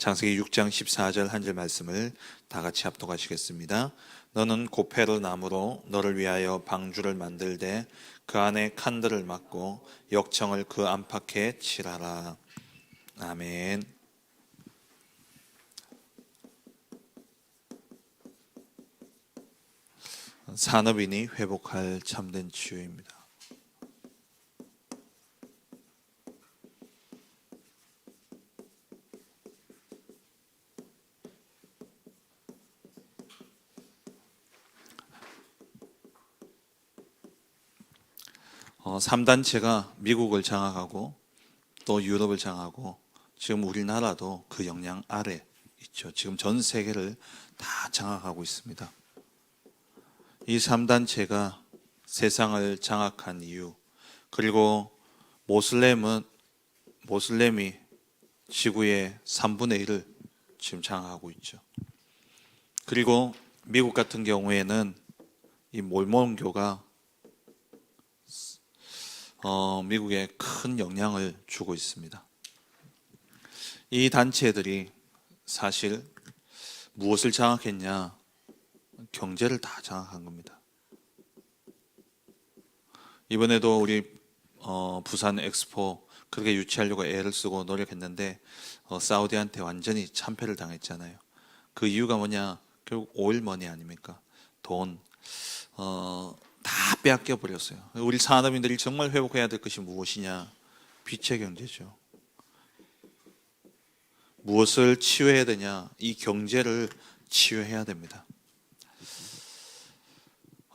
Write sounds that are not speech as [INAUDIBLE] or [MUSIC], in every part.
창세기 6장 14절 한 절 말씀을 다 같이 합독하시겠습니다. 너는 고페르 나무로 너를 위하여 방주를 만들되 그 안에 칸들을 막고 역청을 그 안팎에 칠하라. 아멘. 산업인이 회복할 참된 치유입니다. 어, 3단체가 미국을 장악하고 또 유럽을 장악하고 지금 우리나라도 그 영향 아래 있죠. 지금 전 세계를 다 장악하고 있습니다. 이 3단체가 세상을 장악한 이유 그리고 모슬렘은 모슬렘이 지구의 3분의 1을 지금 장악하고 있죠. 그리고 미국 같은 경우에는 이 몰몬교가 어, 미국에 큰 영향을 주고 있습니다. 이 단체들이 사실 무엇을 장악했냐? 경제를 다 장악한 겁니다. 이번에도 우리 어, 부산 엑스포 그렇게 유치하려고 애를 쓰고 노력했는데 어, 사우디한테 완전히 참패를 당했잖아요. 그 이유가 뭐냐? 결국 오일 머니 아닙니까? 돈. 어, 다 빼앗겨 버렸어요. 우리 산업인들이 정말 회복해야 될 것이 무엇이냐? 빛의 경제죠. 무엇을 치유해야 되냐? 이 경제를 치유해야 됩니다.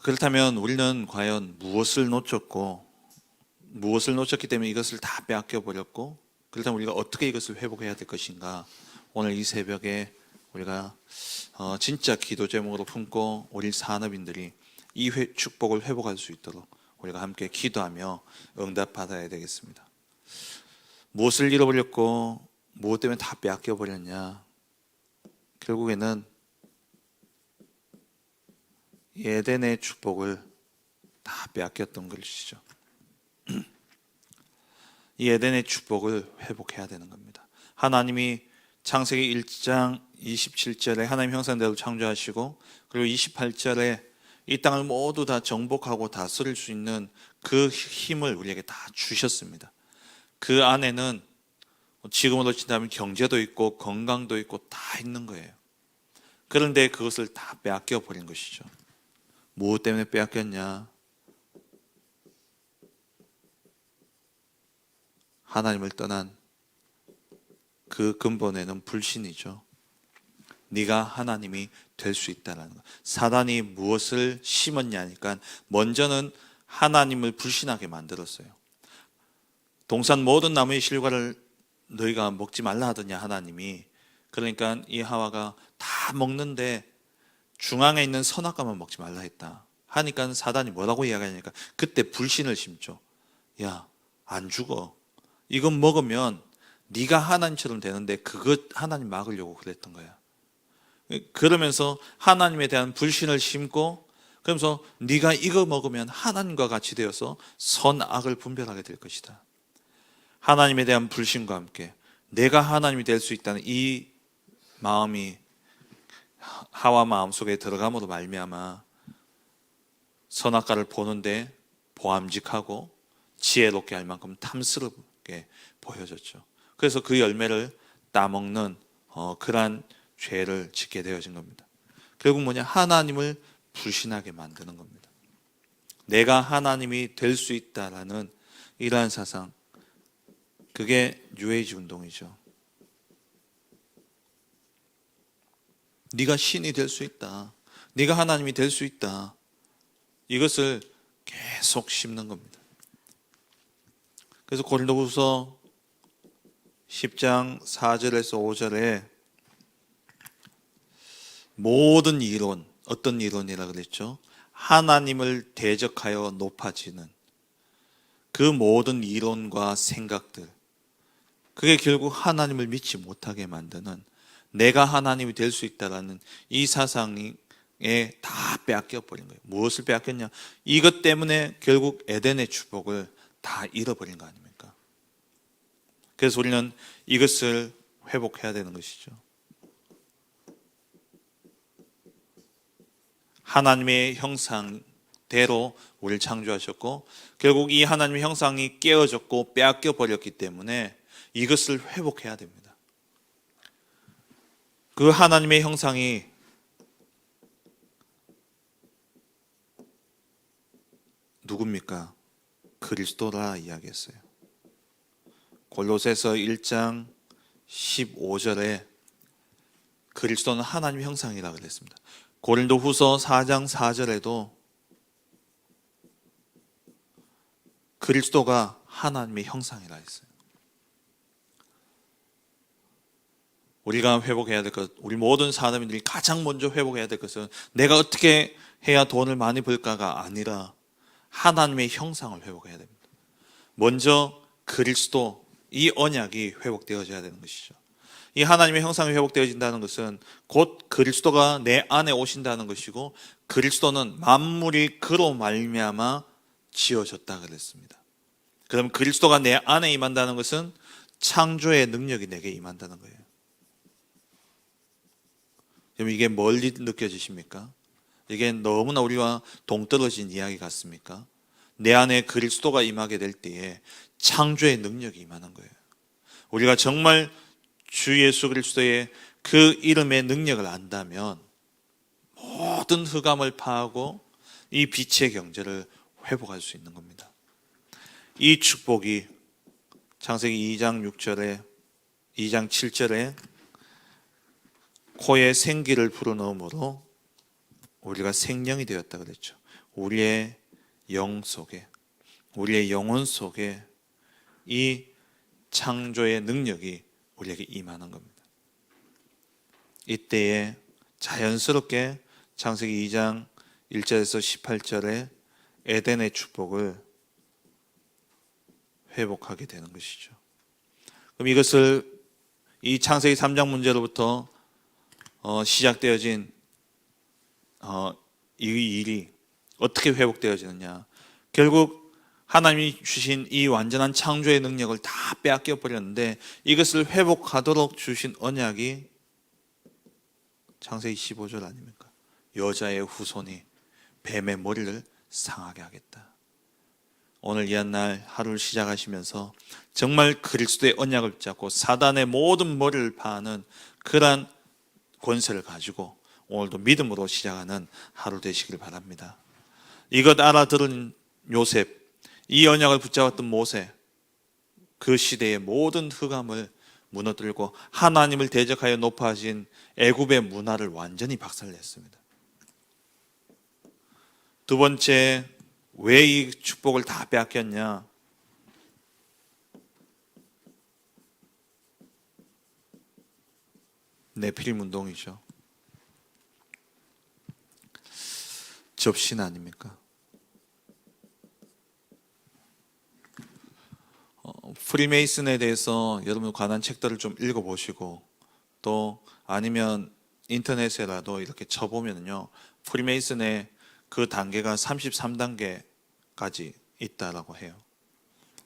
그렇다면 우리는 과연 무엇을 놓쳤고 무엇을 놓쳤기 때문에 이것을 다 빼앗겨 버렸고 그렇다면 우리가 어떻게 이것을 회복해야 될 것인가? 오늘 이 새벽에 우리가 어, 진짜 기도 제목으로 품고 우리 산업인들이 이 회, 축복을 회복할 수 있도록 우리가 함께 기도하며 응답 받아야 되겠습니다. 무엇을 잃어버렸고 무엇 때문에 다 빼앗겨 버렸냐? 결국에는 예덴의 축복을 다 빼앗겼던 것이죠. [CLEARS THROAT] 이 에덴의 축복을 회복해야 되는 겁니다. 하나님이 창세기 1장 27절에 하나님 형상대로 창조하시고 그리고 28절에 이 땅을 모두 다 정복하고 다스릴 수 있는 그 힘을 우리에게 다 주셨습니다. 그 안에는 지금으로 친다면 경제도 있고 건강도 있고 다 있는 거예요. 그런데 그것을 다 빼앗겨 버린 것이죠. 무엇 때문에 빼앗겼냐? 하나님을 떠난 그 근본에는 불신이죠. 네가 하나님이 될 수 있다라는 것. 사단이 무엇을 심었냐니까 먼저는 하나님을 불신하게 만들었어요. 동산 모든 나무의 실과를 너희가 먹지 말라 하더냐 하나님이. 그러니까 이 하와가 다 먹는데 중앙에 있는 선악과만 먹지 말라 했다. 하니까 사단이 뭐라고 이야기하니까 그때 불신을 심죠. 야, 안 죽어. 이건 먹으면 네가 하나님처럼 되는데 그것 하나님 막으려고 그랬던 거야. 그러면서 하나님에 대한 불신을 심고 그러면서 네가 이거 먹으면 하나님과 같이 되어서 선악을 분별하게 될 것이다. 하나님에 대한 불신과 함께 내가 하나님이 될 수 있다는 이 마음이 하와 마음 속에 들어감으로 말미암아 선악과를 보는데 보암직하고 지혜롭게 할 만큼 탐스럽게 보여졌죠. 그래서 그 열매를 따먹는 어, 그러한 죄를 짓게 되어진 겁니다. 결국 뭐냐? 하나님을 불신하게 만드는 겁니다. 내가 하나님이 될 수 있다라는 이러한 사상, 그게 뉴에이지 운동이죠. 네가 신이 될 수 있다. 네가 하나님이 될 수 있다. 이것을 계속 심는 겁니다. 그래서 고린도후서 10장 4절에서 5절에 모든 이론, 어떤 이론이라 그랬죠? 하나님을 대적하여 높아지는 그 모든 이론과 생각들. 그게 결국 하나님을 믿지 못하게 만드는 내가 하나님이 될 수 있다라는 이 사상에 다 빼앗겨 버린 거예요. 무엇을 빼앗겼냐? 이것 때문에 결국 에덴의 축복을 다 잃어버린 거 아닙니까? 그래서 우리는 이것을 회복해야 되는 것이죠. 하나님의 형상대로 우리를 창조하셨고 결국 이 하나님의 형상이 깨어졌고 빼앗겨 버렸기 때문에 이것을 회복해야 됩니다. 그 하나님의 형상이 누굽니까? 그리스도라 이야기했어요. 골로새서 1장 15절에 그리스도는 하나님 형상이라 그랬습니다. 고린도 후서 4장 4절에도 그리스도가 하나님의 형상이라 했어요. 우리가 회복해야 될 것, 우리 모든 사람들이 가장 먼저 회복해야 될 것은 내가 어떻게 해야 돈을 많이 벌까가 아니라 하나님의 형상을 회복해야 됩니다. 먼저 그리스도 이 언약이 회복되어져야 되는 것이죠. 이 하나님의 형상이 회복되어진다는 것은 곧 그리스도가 내 안에 오신다는 것이고 그리스도는 만물이 그로 말미암아 지어졌다 그랬습니다. 그럼 그리스도가 내 안에 임한다는 것은 창조의 능력이 내게 임한다는 거예요. 그럼 이게 멀리 느껴지십니까? 이게 너무나 우리와 동떨어진 이야기 같습니까? 내 안에 그리스도가 임하게 될 때에 창조의 능력이 임하는 거예요. 우리가 정말 주 예수 그리스도의 그 이름의 능력을 안다면 모든 흑암을 파하고 이 빛의 경제를 회복할 수 있는 겁니다. 이 축복이 창세기 2장 6절에 2장 7절에 코에 생기를 불어넣음으로 우리가 생명이 되었다 그랬죠. 우리의 영 속에 우리의 영혼 속에 이 창조의 능력이 우리에게 임하는 겁니다. 이때에 자연스럽게 창세기 2장 1절에서 18절에 에덴의 축복을 회복하게 되는 것이죠. 그럼 이것을 이 창세기 3장 문제로부터 어, 시작되어진 어, 이 일이 어떻게 회복되어지느냐? 결국 하나님이 주신 이 완전한 창조의 능력을 다 빼앗겨 버렸는데 이것을 회복하도록 주신 언약이 창세기 15절 아닙니까? 여자의 후손이 뱀의 머리를 상하게 하겠다. 오늘 이한날 하루를 시작하시면서 정말 그리스도의 언약을 붙잡고 사단의 모든 머리를 파는 그러한 권세를 가지고 오늘도 믿음으로 시작하는 하루 되시길 바랍니다. 이것 알아들은 요셉, 이 언약을 붙잡았던 모세, 그 시대의 모든 흑암을 무너뜨리고 하나님을 대적하여 높아진 애굽의 문화를 완전히 박살냈습니다. 두 번째, 왜 이 축복을 다 빼앗겼냐? 네피림 운동이죠. 접신 아닙니까? 어, 프리메이슨에 대해서 여러분 관한 책들을 좀 읽어보시고 또 아니면 인터넷에라도 이렇게 쳐보면요 프리메이슨의 그 단계가 33단계까지 있다라고 해요.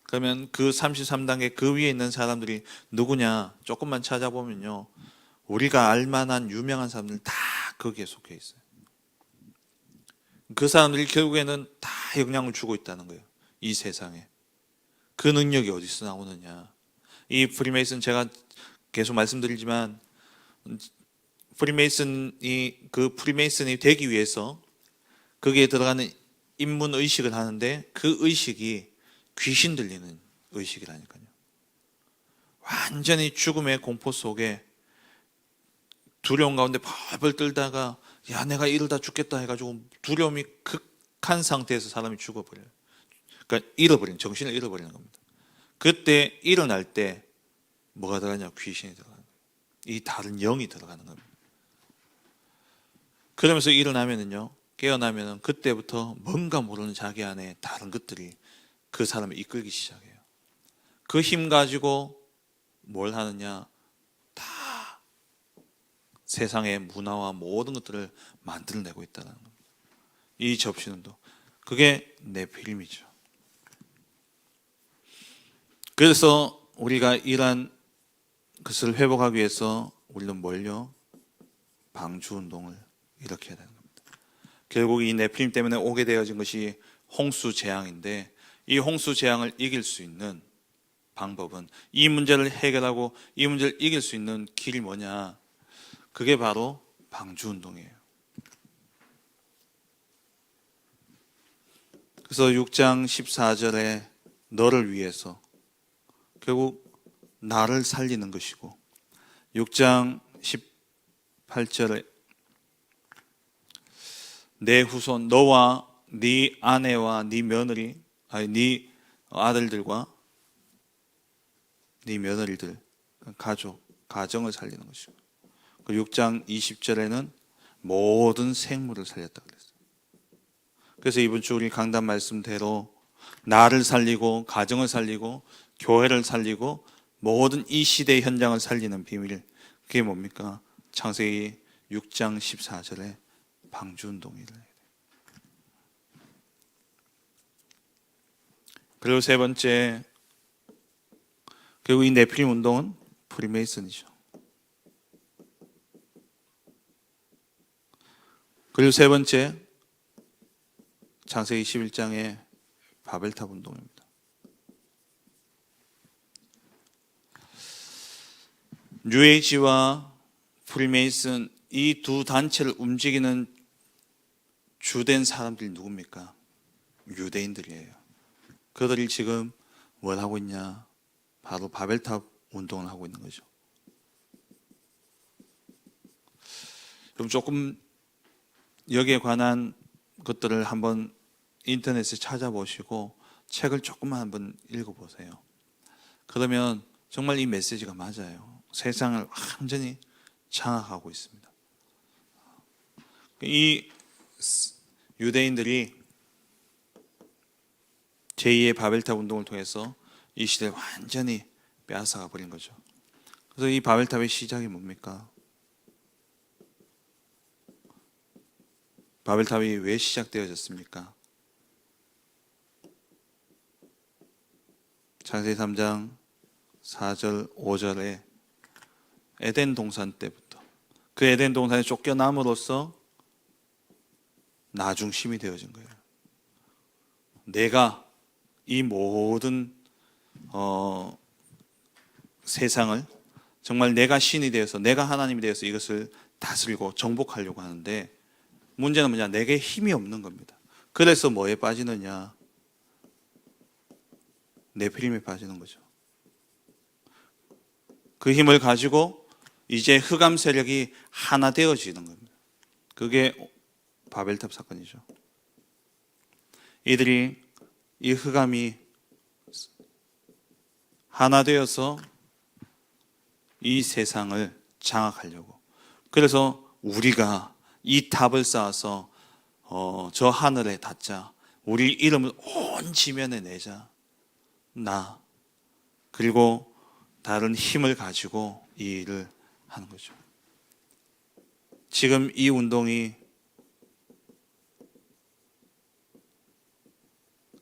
그러면 그 33단계 그 위에 있는 사람들이 누구냐 조금만 찾아보면요 우리가 알만한 유명한 사람들 다 거기에 속해 있어요. 그 사람들이 결국에는 다 영향을 주고 있다는 거예요. 이 세상에. 그 능력이 어디서 나오느냐. 이 프리메이슨 제가 계속 말씀드리지만 프리메이슨이 그 프리메이슨이 되기 위해서 거기에 들어가는 인문 의식을 하는데 그 의식이 귀신 들리는 의식이라니까요. 완전히 죽음의 공포 속에 두려움 가운데 벌벌 떨다가 야 내가 이러다 죽겠다 해가지고 두려움이 극한 상태에서 사람이 죽어버려요. 그러니까 잃어버리는 정신을 잃어버리는 겁니다. 그때 일어날 때 뭐가 들어가냐 귀신이 들어가는. 이 다른 영이 들어가는 겁니다. 그러면서 일어나면은요 깨어나면은 그때부터 뭔가 모르는 자기 안에 다른 것들이 그 사람을 이끌기 시작해요. 그 힘 가지고 뭘 하느냐 다 세상의 문화와 모든 것들을 만들어내고 있다는 겁니다. 이 접시는도 그게 내 필름이죠. 그래서 우리가 이러한 그것을 회복하기 위해서 우리는 뭘요? 방주 운동을 해야 되는 겁니다. 결국 이 네필림 때문에 오게 되어진 것이 홍수 재앙인데 이 홍수 재앙을 이길 수 있는 방법은 이 문제를 해결하고 이 문제를 이길 수 있는 길이 뭐냐? 그게 바로 방주 운동이에요. 그래서 6장 14절에 너를 위해서 결국 나를 살리는 것이고 6장 18절에 내 후손 너와 네 아내와 네 며느리 아니 네 아들들과 네 며느리들 가족 가정을 살리는 것이고 그 6장 20절에는 모든 생물을 살렸다 그랬어요. 그래서 이번 주 우리 강단 말씀대로 나를 살리고 가정을 살리고 교회를 살리고 모든 이 시대의 현장을 살리는 비밀 그게 뭡니까? 창세기 6장 14절에 방주 운동이래. 그리고 세 번째 결국 이 네필림 운동은 프리메이슨이죠. 그리고 세 번째 창세기 11장의 바벨탑 운동입니다. 뉴에이지와 프리메이슨 이 두 단체를 움직이는 주된 사람들이 누굽니까? 유대인들이에요. 그들이 지금 뭘 하고 있냐? 바로 바벨탑 운동을 하고 있는 거죠. 그럼 조금 여기에 관한 것들을 한번 인터넷에 찾아보시고 책을 조금만 한번 읽어보세요. 그러면 정말 이 메시지가 맞아요. 세상을 완전히 장악하고 있습니다. 이 유대인들이 제2의 바벨탑 운동을 통해서 이 시대를 완전히 빼앗아가 버린 거죠. 그래서 이 바벨탑의 시작이 뭡니까? 바벨탑이 왜 시작되어졌습니까? 창세기 3장 4절 5절에 에덴 동산 때부터 그 에덴 동산에 쫓겨남으로써 나중심이 되어진 거예요. 내가 이 모든 어, 세상을 정말 내가 신이 되어서 내가 하나님이 되어서 이것을 다스리고 정복하려고 하는데 문제는 뭐냐? 내게 힘이 없는 겁니다. 그래서 뭐에 빠지느냐? 네피림에 빠지는 거죠. 그 힘을 가지고 이제 흑암 세력이 하나 되어지는 겁니다. 그게 바벨탑 사건이죠. 이들이 이 흑암이 하나 되어서 이 세상을 장악하려고. 그래서 우리가 이 탑을 쌓아서 어, 저 하늘에 닿자. 우리 이름을 온 지면에 내자. 나. 그리고 다른 힘을 가지고 이 일을 하는 거죠. 지금 이 운동이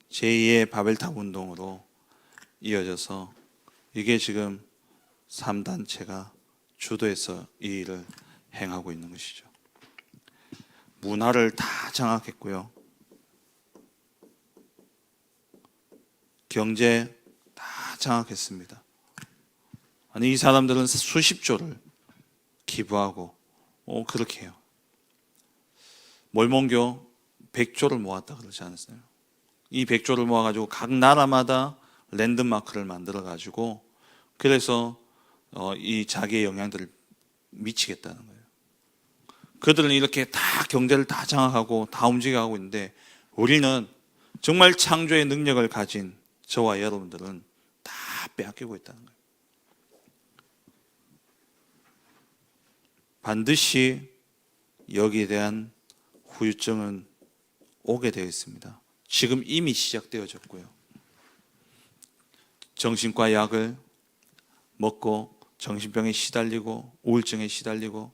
제2의 바벨탑 운동으로 이어져서 이게 지금 3단체가 주도해서 이 일을 행하고 있는 것이죠. 문화를 다 장악했고요. 경제 다 장악했습니다. 아니 이 사람들은 수십조를 기부하고 어, 그렇게 해요. 몰몬교 100조를 모았다 그러지 않았어요? 이 100조를 모아가지고 각 나라마다 랜드마크를 만들어가지고 그래서 어, 이 자기의 영향들을 미치겠다는 거예요. 그들은 이렇게 다 경제를 다 장악하고 다 움직여가고 있는데 우리는 정말 창조의 능력을 가진 저와 여러분들은 다 빼앗기고 있다는 거예요. 반드시 여기에 대한 후유증은 오게 되어 있습니다. 지금 이미 시작되어졌고요. 정신과 약을 먹고 정신병에 시달리고 우울증에 시달리고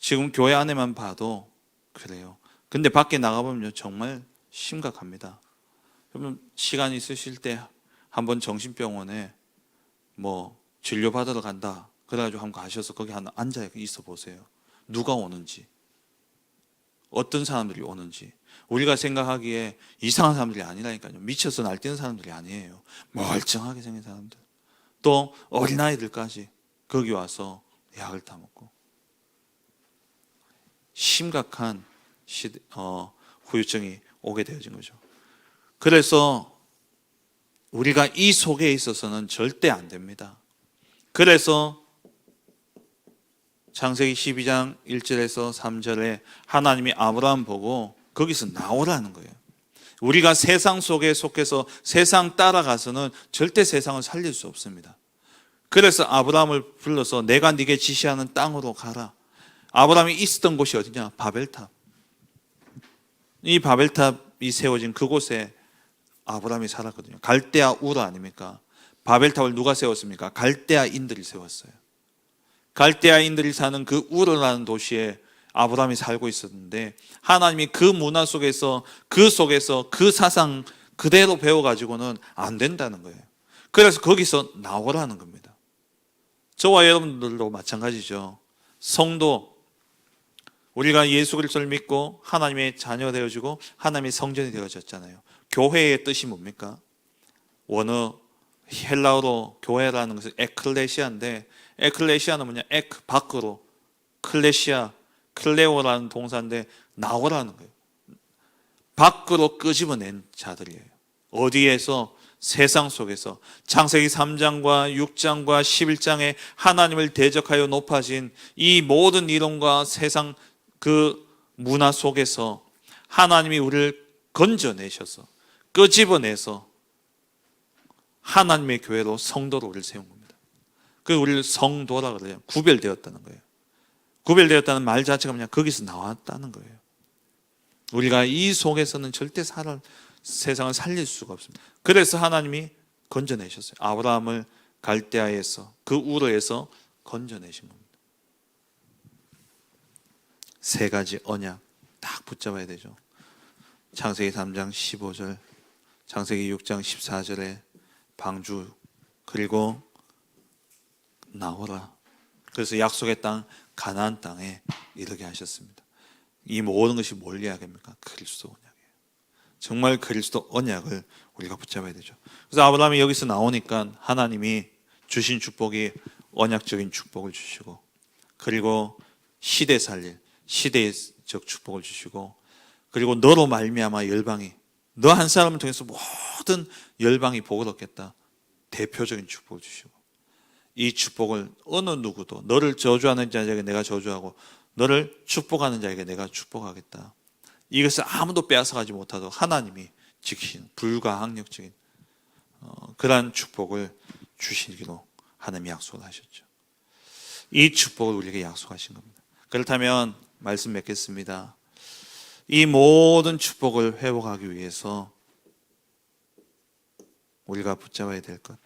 지금 교회 안에만 봐도 그래요. 근데 밖에 나가보면 정말 심각합니다. 그러면 시간 있으실 때 한번 정신병원에 뭐 진료 받으러 간다. 그래가지고 한번 가셔서 거기 한 앉아 있어 보세요. 누가 오는지, 어떤 사람들이 오는지. 우리가 생각하기에 이상한 사람들이 아니라니까요. 미쳐서 날뛰는 사람들이 아니에요. 멀쩡하게 생긴 사람들. 또 어린아이들까지 거기 와서 약을 타먹고 심각한 시, 어, 후유증이 오게 되어진 거죠. 그래서 우리가 이 속에 있어서는 절대 안 됩니다. 그래서 창세기 12장 1절에서 3절에 하나님이 아브라함 보고 거기서 나오라는 거예요. 우리가 세상 속에 속해서 세상 따라가서는 절대 세상을 살릴 수 없습니다. 그래서 아브라함을 불러서 내가 네게 지시하는 땅으로 가라. 아브라함이 있었던 곳이 어디냐? 바벨탑. 이 바벨탑이 세워진 그곳에 아브라함이 살았거든요. 갈대아 우르 아닙니까? 바벨탑을 누가 세웠습니까? 갈대아인들이 세웠어요. 갈대아인들이 사는 그 우르라는 도시에 아브라함이 살고 있었는데 하나님이 그 문화 속에서 그 속에서 그 사상 그대로 배워가지고는 안 된다는 거예요. 그래서 거기서 나오라는 겁니다. 저와 여러분들도 마찬가지죠. 성도 우리가 예수 그리스도를 믿고 하나님의 자녀 되어지고 하나님의 성전이 되어졌잖아요. 교회의 뜻이 뭡니까? 원어 헬라어로 교회라는 것은 에클레시아인데 에클레시아는 뭐냐? 에크 밖으로 클레시아 클레오라는 동사인데 나오라는 거예요. 밖으로 끄집어낸 자들이에요. 어디에서 세상 속에서 창세기 3장과 6장과 11장에 하나님을 대적하여 높아진 이 모든 이론과 세상 그 문화 속에서 하나님이 우리를 건져내셔서 끄집어내서 하나님의 교회로 성도로 우리를 세운 겁니다. 그 우리를 성도라 그래요. 구별되었다는 거예요. 구별되었다는 말 자체가 그냥 거기서 나왔다는 거예요. 우리가 이 속에서는 절대 살 세상을 살릴 수가 없습니다. 그래서 하나님이 건져내셨어요. 아브라함을 갈대아에서 그 우르에서 건져내신 겁니다. 세 가지 언약 딱 붙잡아야 되죠. 창세기 3장 15절, 창세기 6장 14절에 방주 그리고 나오라. 그래서 약속의 땅 가나안 땅에 이르게 하셨습니다. 이 모든 것이 뭘 이야기합니까? 그리스도 언약이에요. 정말 그리스도 언약을 우리가 붙잡아야 되죠. 그래서 아브라함이 여기서 나오니까 하나님이 주신 축복이 언약적인 축복을 주시고 그리고 시대 살릴 시대적 축복을 주시고 그리고 너로 말미암아 열방이 너 한 사람을 통해서 모든 열방이 복을 얻겠다. 대표적인 축복을 주시고 이 축복을 어느 누구도 너를 저주하는 자에게 내가 저주하고 너를 축복하는 자에게 내가 축복하겠다. 이것을 아무도 빼앗아가지 못하도록 하나님이 지키는 불가항력적인 어, 그러한 축복을 주시기로 하나님이 약속을 하셨죠. 이 축복을 우리에게 약속하신 겁니다. 그렇다면 말씀 맺겠습니다. 이 모든 축복을 회복하기 위해서 우리가 붙잡아야 될 것.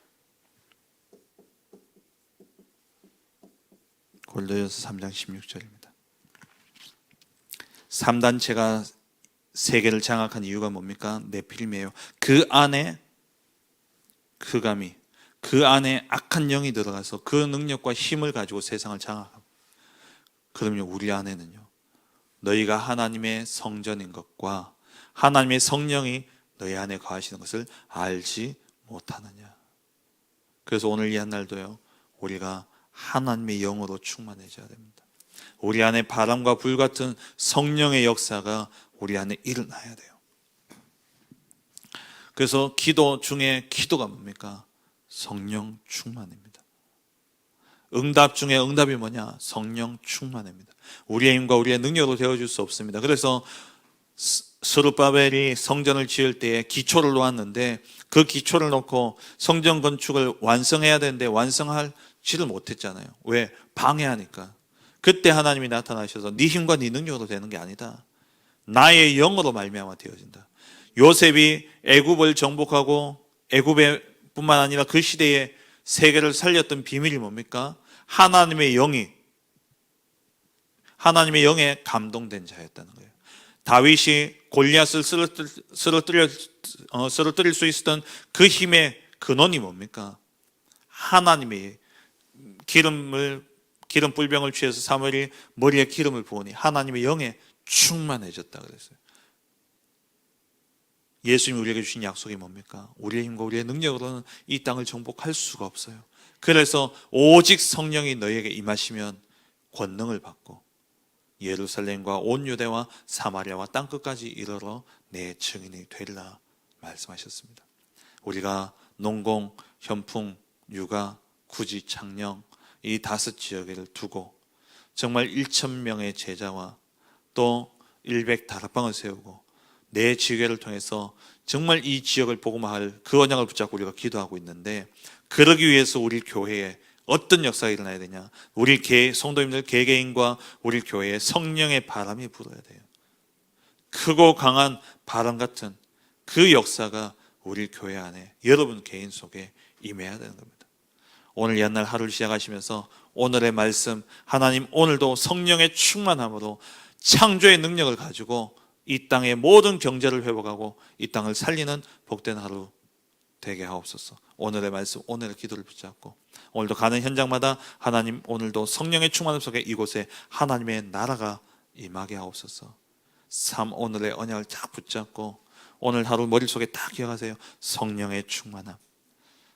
골로새서 3장 16절입니다. 3단체가 세계를 장악한 이유가 뭡니까? 네필임이에요. 그 안에 흑암이 그 안에 악한 영이 들어가서 그 능력과 힘을 가지고 세상을 장악하고 그러면 우리 안에는요. 너희가 하나님의 성전인 것과 하나님의 성령이 너희 안에 거하시는 것을 알지 못하느냐. 그래서 오늘 이 한 날도요. 우리가 하나님의 영으로 충만해져야 됩니다. 우리 안에 바람과 불 같은 성령의 역사가 우리 안에 일어나야 돼요. 그래서 기도 중에 기도가 뭡니까? 성령 충만입니다. 응답 중에 응답이 뭐냐? 성령 충만입니다. 우리의 힘과 우리의 능력으로 되어줄 수 없습니다. 그래서 스루바벨이 성전을 지을 때에 기초를 놓았는데 그 기초를 놓고 성전 건축을 완성해야 되는데 완성하지를 못했잖아요. 왜? 방해하니까. 그때 하나님이 나타나셔서 네 힘과 네 능력으로 되는 게 아니다. 나의 영으로 말미암아 되어진다. 요셉이 애굽을 정복하고 애굽에 뿐만 아니라 그 시대에 세계를 살렸던 비밀이 뭡니까? 하나님의 영이 하나님의 영에 감동된 자였다는 거예요. 다윗이 골리앗을 쓰러뜨릴, 어, 쓰러뜨릴 수 있었던 그 힘의 근원이 뭡니까? 하나님의 기름을 기름 뿔병을 취해서 사무엘이 머리에 기름을 부으니 하나님의 영에 충만해졌다 그랬어요. 예수님이 우리에게 주신 약속이 뭡니까? 우리의 힘과 우리의 능력으로는 이 땅을 정복할 수가 없어요. 그래서 오직 성령이 너희에게 임하시면 권능을 받고 예루살렘과 온 유대와 사마리아와 땅 끝까지 이르러 내 증인이 되리라 말씀하셨습니다. 우리가 농공, 현풍, 육아, 구지, 창녕 이 다섯 지역을 두고 정말 1천 명의 제자와 또100 다락방을 세우고 내 지교를 통해서 정말 이 지역을 복음화할 그 언약을 붙잡고 우리가 기도하고 있는데 그러기 위해서 우리 교회에 어떤 역사가 일어나야 되냐? 우리 개 성도님들 개개인과 우리 교회에 성령의 바람이 불어야 돼요. 크고 강한 바람 같은 그 역사가 우리 교회 안에 여러분 개인 속에 임해야 되는 겁니다. 오늘 옛날 하루를 시작하시면서 오늘의 말씀 하나님 오늘도 성령의 충만함으로 창조의 능력을 가지고 이 땅의 모든 경제를 회복하고 이 땅을 살리는 복된 하루 되게 하옵소서. 오늘의 말씀, 오늘의 기도를 붙잡고 오늘도 가는 현장마다 하나님 오늘도 성령의 충만함 속에 이곳에 하나님의 나라가 임하게 하옵소서. 삶 오늘의 언약을 딱 붙잡고 오늘 하루 머릿속에 딱 기억하세요. 성령의 충만함.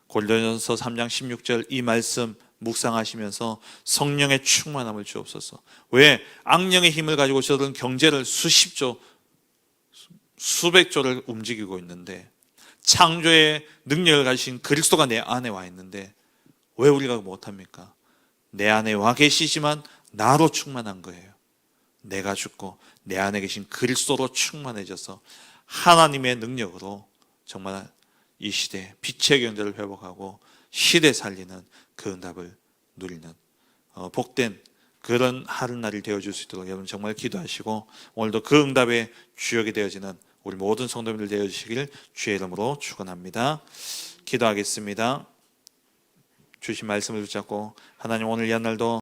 골로새서 3장 16절 이 말씀 묵상하시면서 성령의 충만함을 주옵소서. 왜 악령의 힘을 가지고 저들은 경제를 수십조 수백조를 움직이고 있는데 창조의 능력을 가지신 그리스도가 내 안에 와 있는데 왜 우리가 못합니까? 내 안에 와 계시지만 나로 충만한 거예요. 내가 죽고 내 안에 계신 그리스도로 충만해져서 하나님의 능력으로 정말 이 시대 빛의 경제를 회복하고 시대 살리는 그 응답을 누리는 어, 복된 그런 하루날이 되어줄 수 있도록 여러분 정말 기도하시고 오늘도 그 응답의 주역이 되어지는 우리 모든 성도님들 되어 주시길 주의 이름으로 축원합니다. 기도하겠습니다. 주신 말씀을 붙잡고 하나님 오늘 이한 날도